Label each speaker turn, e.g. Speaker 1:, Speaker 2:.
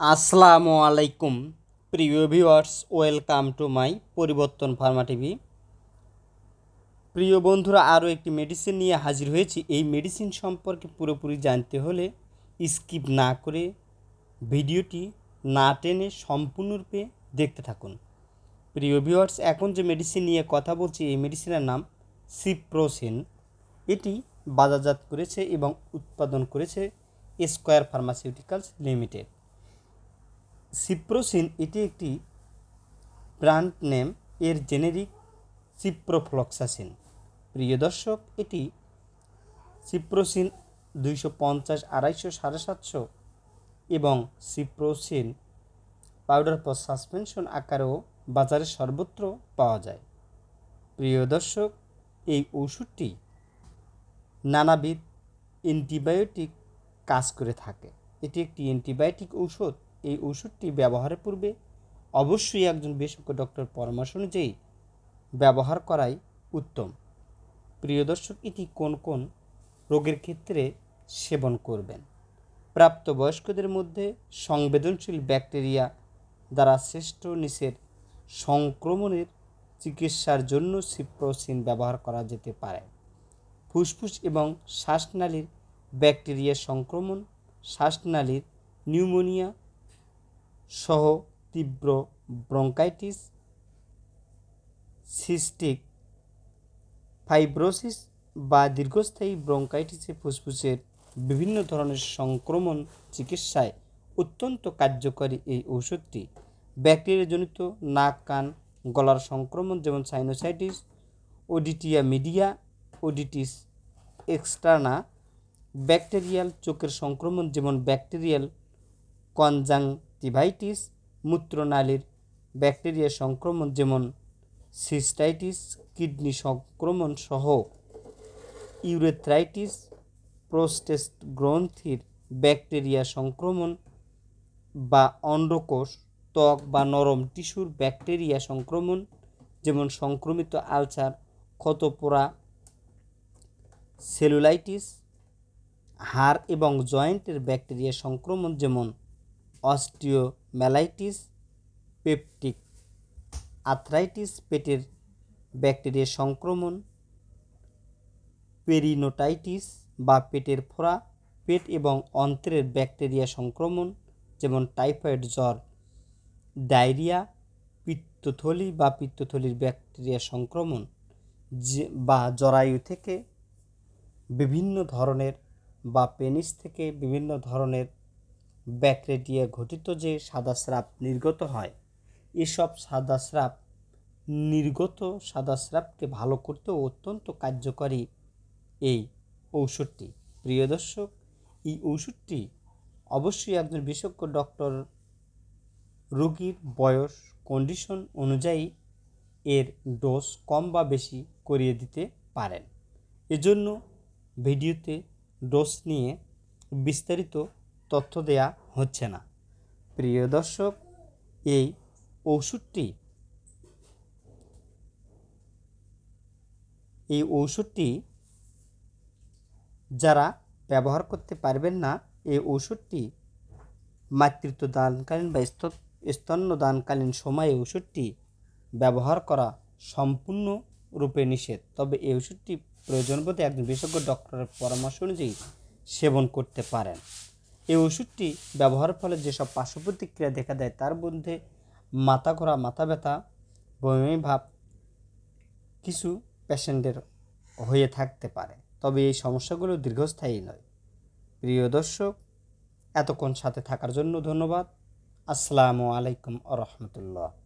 Speaker 1: আসসালামু আলাইকুম, প্রিয় ভিউয়ার্স, ওয়েলকাম টু মাই পরিবর্তন ফার্মা টিভি। প্রিয় বন্ধুরা, আরও একটি মেডিসিন নিয়ে হাজির হয়েছি। এই মেডিসিন সম্পর্কে পুরোপুরি জানতে হলে স্কিপ না করে ভিডিওটি না টেনে সম্পূর্ণরূপে দেখতে থাকুন। প্রিয় ভিউয়ার্স, এখন যে মেডিসিন নিয়ে কথা বলছি, এই মেডিসিনের নাম সিপ্রোসিন এটি বাজারজাত করেছে এবং উৎপাদন করেছে স্কোয়ার ফার্মাসিউটিক্যালস লিমিটেড সিপ্রোসিন এটি একটি ব্র্যান্ড নেম, এর জেনেরিক সিপ্রোফ্লক্সাসিন। প্রিয় দর্শক, এটি সিপ্রোসিন দুইশো পঞ্চাশ, আড়াইশো, সাড়ে সাতশো এবং সিপ্রোসিন পাউডার পর সাসপেনশন আকারেও বাজারে সর্বত্র পাওয়া যায়। প্রিয় দর্শক, এই ওষুধটি নানাবিধ অ্যান্টিবায়োটিক কাজ করে থাকে। এটি একটি অ্যান্টিবায়োটিক ঔষধ। এই ওষুধটি ব্যবহারের পূর্বে অবশ্যই একজন বিশেষজ্ঞ ডক্টর পরামর্শ অনুযায়ী ব্যবহার করাই উত্তম। প্রিয় দর্শক, এটি কোন কোন রোগের ক্ষেত্রে সেবন করবেন? প্রাপ্তবয়স্কদের মধ্যে সংবেদনশীল ব্যাকটেরিয়া দ্বারা শ্রেষ্ঠ নিষের সংক্রমণের চিকিৎসার জন্য সিপ্রোসিন ব্যবহার করা যেতে পারে। ফুসফুস এবং শ্বাসনালীর ব্যাকটেরিয়া সংক্রমণ, শ্বাসনালীর নিউমোনিয়া সহ তীব্র ব্রঙ্কাইটিস, সিস্টিক ফাইব্রোসিস বা দীর্ঘস্থায়ী ব্রঙ্কাইটিসে ফুসফুসের বিভিন্ন ধরনের সংক্রমণ চিকিৎসায় অত্যন্ত কার্যকরী এই ওষুধটি ব্যাকটেরিয়াজনিত নাক, কান, গলার সংক্রমণ যেমন sinusitis, otitis media, otitis externa, bacterial চোখের সংক্রমণ যেমন ব্যাকটেরিয়াল কনজাংটিভাইটিস মূত্রনালীর ব্যাকটেরিয়া সংক্রমণ যেমন সিস্টাইটিস, কিডনি সংক্রমণ সহ ইউরেথ্রাইটিস প্রোস্টেস্ট গ্রন্থির ব্যাকটেরিয়া সংক্রমণ বা অন্ডকোষ, ত্বক বা নরম টিস্যুর ব্যাকটেরিয়া সংক্রমণ যেমন সংক্রমিত আলসার, ক্ষতপোড়া, সেলুলাইটিস, হাড় এবং জয়েন্টের ব্যাকটেরিয়া সংক্রমণ যেমন অস্টিওম্যালাইটিস পেপটিক আর্থ্রাইটিস, পেটের ব্যাকটেরিয়া সংক্রমণ, পেরিনোটাইটিস বা পেটের ফোড়া, পেট এবং অন্ত্রের ব্যাকটেরিয়া সংক্রমণ, যেমন টাইফয়েড, জ্বর, ডায়রিয়া, পিত্তথলি বা পিত্তথলির ব্যাকটেরিয়া সংক্রমণ বা জরায়ু থেকে বিভিন্ন ধরনের বা পেনিস থেকে বিভিন্ন ধরনের ব্যাকটেরিয়া ঘটিত যে সাদা স্রাব নির্গত হয়, এসব সাদা স্রাব নির্গত সাদা স্রাবকে ভালো করতেও অত্যন্ত কার্যকরী এই ঔষধটি। প্রিয় দর্শক, এই ঔষধটি অবশ্যই একজন বিশেষজ্ঞ ডক্টর রোগীর বয়স কন্ডিশন অনুযায়ী এর ডোজ কম বা বেশি করিয়ে দিতে পারেন। এজন্য ভিডিওতে ডোজ নিয়ে বিস্তারিত তথ্য দেয়া হচ্ছে না। প্রিয় দর্শক, এই ওষুধটি এই ঔষধটি যারা ব্যবহার করতে পারবেন না, এই ওষুধটি মাতৃত্ব দানকালীন বা স্তন্য দানকালীন সময়ে ওষুধটি ব্যবহার করা সম্পূর্ণ রূপে নিষেধ। তবে এই ওষুধটি প্রয়োজন বোধে একজন বিশেষজ্ঞ ডক্টরের পরামর্শ অনুযায়ী সেবন করতে পারেন। এই ওষুধটি ব্যবহারের ফলে যেসব পার্শ্ব প্রতিক্রিয়া দেখা দেয় তার মধ্যে মাথা ঘোরা, মাথা ব্যথা, বমি ভাব কিছু পেশেন্টের হয়ে থাকতে পারে। তবে এই সমস্যাগুলো দীর্ঘস্থায়ী নয়। প্রিয় দর্শক, এতক্ষণ সাথে থাকার জন্য ধন্যবাদ। আসসালামু আলাইকুম আ রহমতুল্লাহ